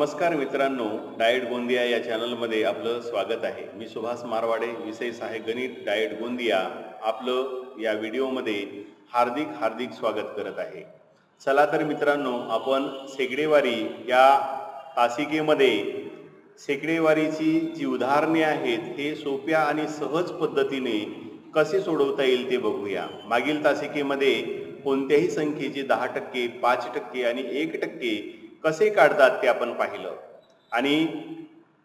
नमस्कार मित्रांनो डाएट गोंदिया या चॅनलमध्ये आपलं स्वागत आहे. मी सुभाष मारवाडे विषय आहे गणित डाएट गोंदिया आपलं या व्हिडिओमध्ये हार्दिक हार्दिक स्वागत करत आहे. चला तर मित्रांनो आपण शेकडेवारी या तासिकेमध्ये शेकडेवारीची जी उदाहरणे आहेत हे सोप्या आणि सहज पद्धतीने कसे सोडवता येईल ते बघूया. मागील तासिकेमध्ये कोणत्याही संख्येचे दहा टक्के पाच टक्के आणि एक टक्के कसे काढतात ते आपण पाहिलं? आणि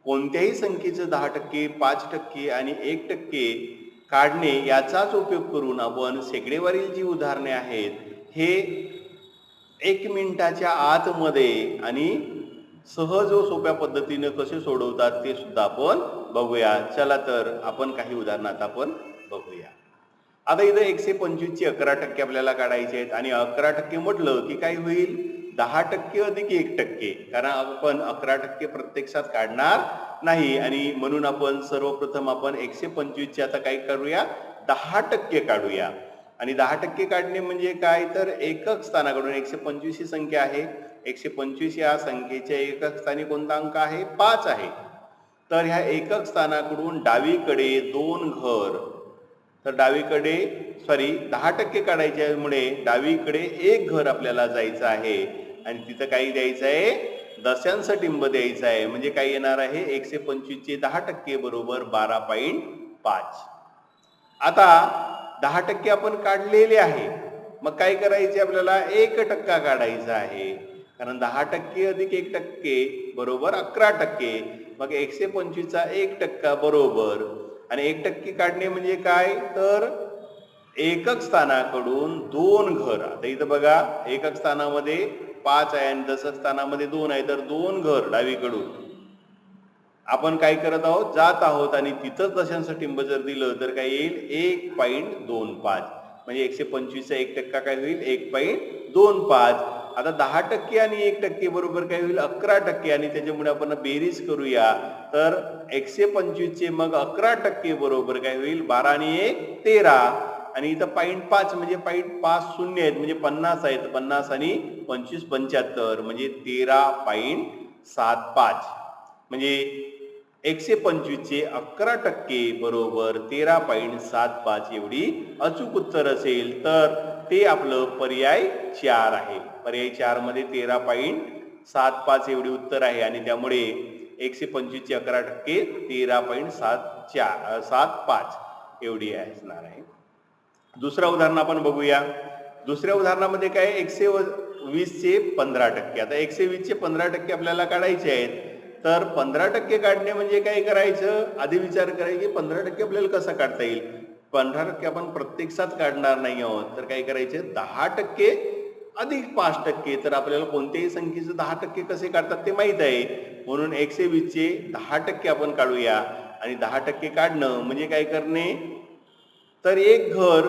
कोणत्याही संख्येचं दहा टक्के पाच टक्के आणि एक टक्के काढणे याचाच उपयोग करून आपण शेकडेवरील जी उदाहरणे आहेत हे एक मिनिटाच्या आतमध्ये आणि सहज व सोप्या पद्धतीनं कसे सोडवतात ते सुद्धा आपण बघूया. चला तर आपण काही उदाहरणात आपण बघूया. आता इथं एकशे पंचवीसची अकरा टक्के आपल्याला काढायचे आहेत आणि अकरा टक्के म्हटलं की काय होईल? दहा टक्के अधिक एक टक्के. कारण आपण अकरा टक्के प्रत्यक्षात काढणार नाही. आणि म्हणून आपण सर्वप्रथम आपण एकशे पंचवीसचे आता काय करूया? दहा टक्के काढूया. आणि दहा टक्के काढणे म्हणजे काय? तर एकक स्थानाकडून एकशे पंचवीस ही संख्या आहे. एकशे पंचवीस या संख्येच्या एकक स्थानी कोणता अंक आहे? पाच आहे. तर ह्या एकक स्थानाकडून डावीकडे दोन घर. तर डावीकडे सॉरी दहा टक्के काढायच्यामुळे डावीकडे एक घर आपल्याला जायचं आहे. आणि तिथं काही द्यायचं आहे दशांश टिंब द्यायचं आहे. म्हणजे काय येणार आहे? एकशे पंचवीसचे दहा टक्के बरोबर बारा पॉईंट पाच. आता दहा टक्के आपण काढलेले आहे. मग काय करायचे आपल्याला? एक टक्का काढायचा आहे. कारण दहा टक्के अधिक एक टक्के बरोबर अकरा टक्के. मग एकशे पंचवीसचा एक टक्का बरोबर. आणि एक टक्के काढणे म्हणजे काय? तर एकक स्थानाकडून दोन घर. आता इथं बघा एकक स्थानामध्ये पाच आहे आणि दशस्थानामध्ये दोन आहे तर दोन घर डावीकडून. आपण काय करत आहोत? जात आहोत आणि तिथंच दशांसाठी टिंब जर दिलं तर काय येईल? एक पॉईंट दोन पाच. म्हणजे एकशे पंचवीसचा एक टक्का काय होईल? एक पॉईंट दोन पाच. आता दहा टक्के आणि एक टक्के बरोबर काय होईल? अकरा टक्के. आणि त्याच्यामुळे आपण बेरीज करूया. तर एकशे पंचवीसचे मग अकरा टक्के बरोबर काय होईल? बारा आणि एक तेरा. आणि इथं पॉईंट पाच म्हणजे पॉईंट पाच शून्य आहेत म्हणजे पन्नास आहेत. पन्नास आणि पंचवीस पंच्याहत्तर म्हणजे तेरा पॉईंट सात पाच. म्हणजे एकशे पंचवीसचे अकरा टक्के बरोबर तेरा पॉईंट सात पाच एवढी अचूक उत्तर असेल तर ते आपलं पर्याय चार आहे. पर्याय चारमध्ये तेरा पॉईंट सात पाच एवढी उत्तर आहे आणि त्यामुळे एकशे पंचवीसचे अकरा टक्के तेरा पॉईंट सात चार सात पाच एवढी असणार आहे. दुसरं उदाहरण आपण बघूया. दुसऱ्या उदाहरणामध्ये काय एकशे वीसचे पंधरा टक्के. आता एकशे वीसचे पंधरा टक्के आपल्याला काढायचे आहेत. तर पंधरा टक्के काढणे म्हणजे काय करायचं? आधी विचार करायचे की पंधरा टक्के आपल्याला कसं काढता येईल? पंधरा टक्के आपण प्रत्यक्षात काढणार नाही आहोत. तर काय करायचे? दहा टक्के अधिक पाच टक्के. तर आपल्याला कोणत्याही संख्येचं दहा टक्के कसे काढतात ते माहीत आहे. म्हणून एकशे वीसचे दहा टक्के आपण काढूया. आणि दहा टक्के काढणं म्हणजे काय करणे? तर एक घर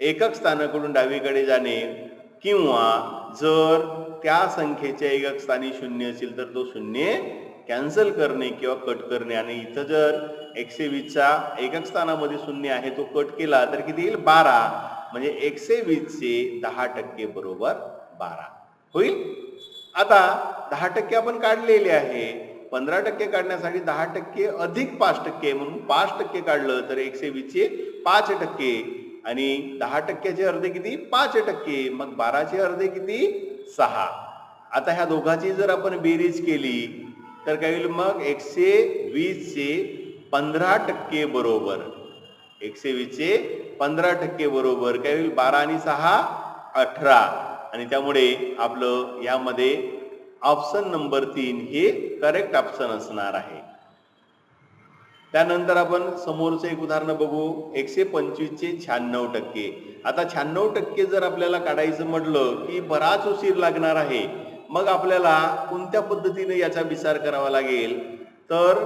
एकक स्थानाकडून डावीकडे जाणे किंवा जर त्या संख्येच्या एकक स्थानी शून्य असेल तर तो शून्य कॅन्सल करणे किंवा कट करणे. आणि इथं जर एकशे वीसचा एकक स्थानामध्ये शून्य आहे तो कट केला तर किती येईल? बारा. म्हणजे एकशे वीसचे दहा टक्के बरोबर बारा. होईल? आता दहा टक्के आपण काढलेले आहे. पंधरा टक्के काढण्यासाठी दहा टक्के अधिक पाच टक्के म्हणून पाच टक्के काढलं तर एकशे वीसचे पाच टक्के. आणि दहा टक्क्याचे अर्धे किती? पाच टक्के. मग बाराचे अर्धे किती? सहा. आता ह्या दोघांची जर आपण बेरीज केली तर काय होईल मग? एकशे वीसचे पंधरा टक्के बरोबर. एकशे वीसचे पंधरा टक्के बरोबर. काय होईल? बारा आणि सहा अठरा. आणि त्यामुळे आपलं यामध्ये ऑप्शन नंबर तीन हे करेक्ट ऑप्शन असणार आहे. त्यानंतर आपण समोरचं एक उदाहरण बघू. एकशे पंचवीसचे शहाण्णव टक्के. आता शहाण्णव टक्के जर आपल्याला काढायचं म्हटलं की बराच उशीर लागणार आहे. मग आपल्याला कोणत्या पद्धतीने याचा विचार करावा लागेल? तर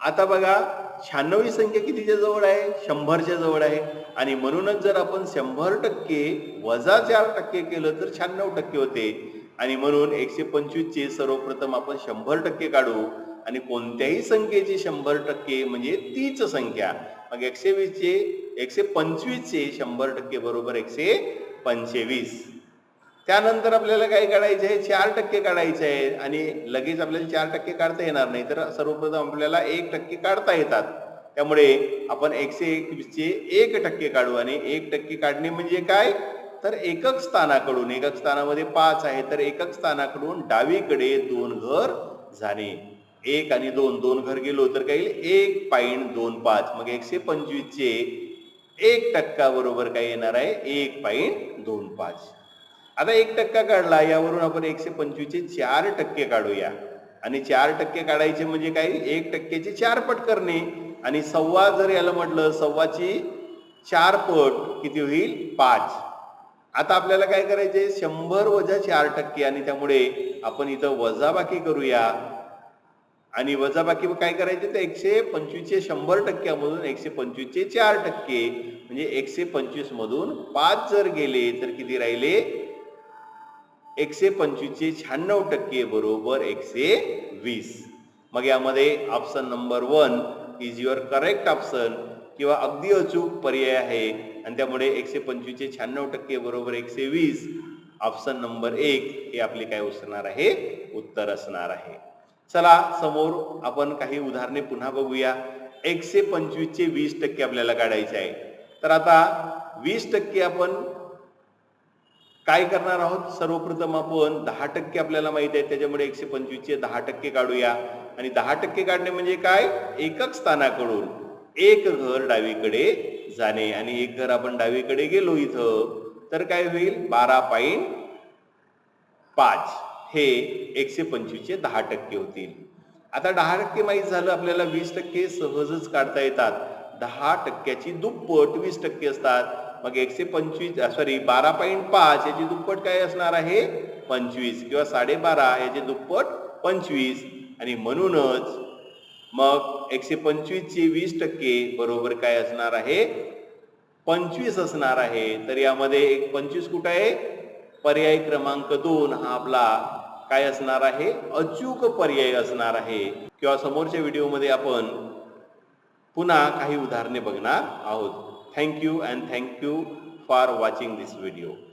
आता बघा शहाण्णव ही संख्या कितीच्या जवळ आहे? शंभरच्या जवळ आहे. आणि म्हणूनच जर आपण शंभर टक्के वजा चार टक्के केलं तर शहाण्णव टक्के होते. आणि म्हणून एकशे पंचवीसचे सर्वप्रथम आपण शंभर टक्के काढू आणि कोणत्याही संख्येची शंभर टक्के म्हणजे तीच संख्या. मग एकशे वीसचे एकशे पंचवीसचे शंभर टक्के बरोबर एकशे पंचवीस. त्यानंतर आपल्याला काय काढायचे आहे? चार टक्के काढायचे आहे आणि लगेच आपल्याला चार टक्के काढता येणार नाही तर सर्वप्रथम आपल्याला एक टक्के काढता येतात. त्यामुळे आपण एकशे एकवीसचे एक टक्के काढू आणि एक टक्के काढणे म्हणजे काय? तर एकक स्थानाकडून एकक स्थानामध्ये पाच आहे तर एकक स्थानाकडून डावीकडे दोन घर झाले. एक आणि दोन दोन घर गेलो तर काही एक पॉईंट दोन पाच. मग एकशे पंचवीसचे एक टक्का बरोबर काय येणार आहे? एक पॉईंट दोन पाच. आता एक टक्का काढला यावरून आपण एकशे पंचवीसचे चार टक्के काढूया. आणि चार टक्के काढायचे म्हणजे काय? एक टक्क्याचे चार पट करणे. आणि सव्वा जर याला म्हटलं सव्वाची चार पट किती होईल? पाच. आता आपल्याला काय करायचे शंभर वजा चार टक्के आणि त्यामुळे आपण इथं वजाबाकी करूया. आणि वजाबाकी काय करायचे? तर एकशे पंचवीसचे शंभर टक्क्यामधून एकशे पंचवीसचे चार टक्के. म्हणजे एकशे पंचवीस मधून पाच जर गेले तर किती राहिले? एकशे पंचवीसचे शहाण्णव टक्के बरोबर एकशे वीस. मग यामध्ये option number one is your correct option किंवा अगदी अचूक पर्याय आहे. आणि त्यामुळे एकशे पंचवीसचे शहाण्णव टक्के बरोबर एकशे वीस. ऑप्शन नंबर एक हे आपले काय असणार आहे? उत्तर असणार आहे. चला समोर आपण काही उदाहरणे पुन्हा बघूया. एकशे पंचवीसचे वीस टक्के आपल्याला काढायचे आहे. तर आता वीस टक्के आपण काय करणार आहोत? सर्वप्रथम आपण दहा टक्के आपल्याला माहीत आहे त्याच्यामुळे एकशे पंचवीसचे दहा टक्के काढूया. आणि दहा टक्के काढणे म्हणजे काय? एकक स्थानाकडून. एक घर डावीकडे जाणे आणि एक घर आपण डावीकडे गेलो इथं तर काय होईल? बारा पॉईंट पाच. हे एकशे पंचवीसचे दहा टक्के होतील. आता दहा टक्के माहीत झालं आपल्याला वीस टक्के सहजच काढता येतात. दहा टक्क्याची दुप्पट वीस टक्के असतात. मग एकशे पंचवीस सॉरी बारा पॉईंट पाच याची दुप्पट काय असणार आहे? पंचवीस किंवा साडेबारा याचे दुप्पट पंचवीस. आणि म्हणूनच मग एकशे पंचवीसचे वीस टक्के बरोबर काय असणार आहे? पंचवीस असणार आहे. तर यामध्ये एक पंचवीस कुठं आहे? पर्याय क्रमांक दोन हा आपला काय असणार आहे? अचूक पर्याय असणार आहे. किंवा समोरच्या व्हिडिओमध्ये आपण पुन्हा काही उदाहरणे बघणार आहोत. Thank you and thank you for watching this video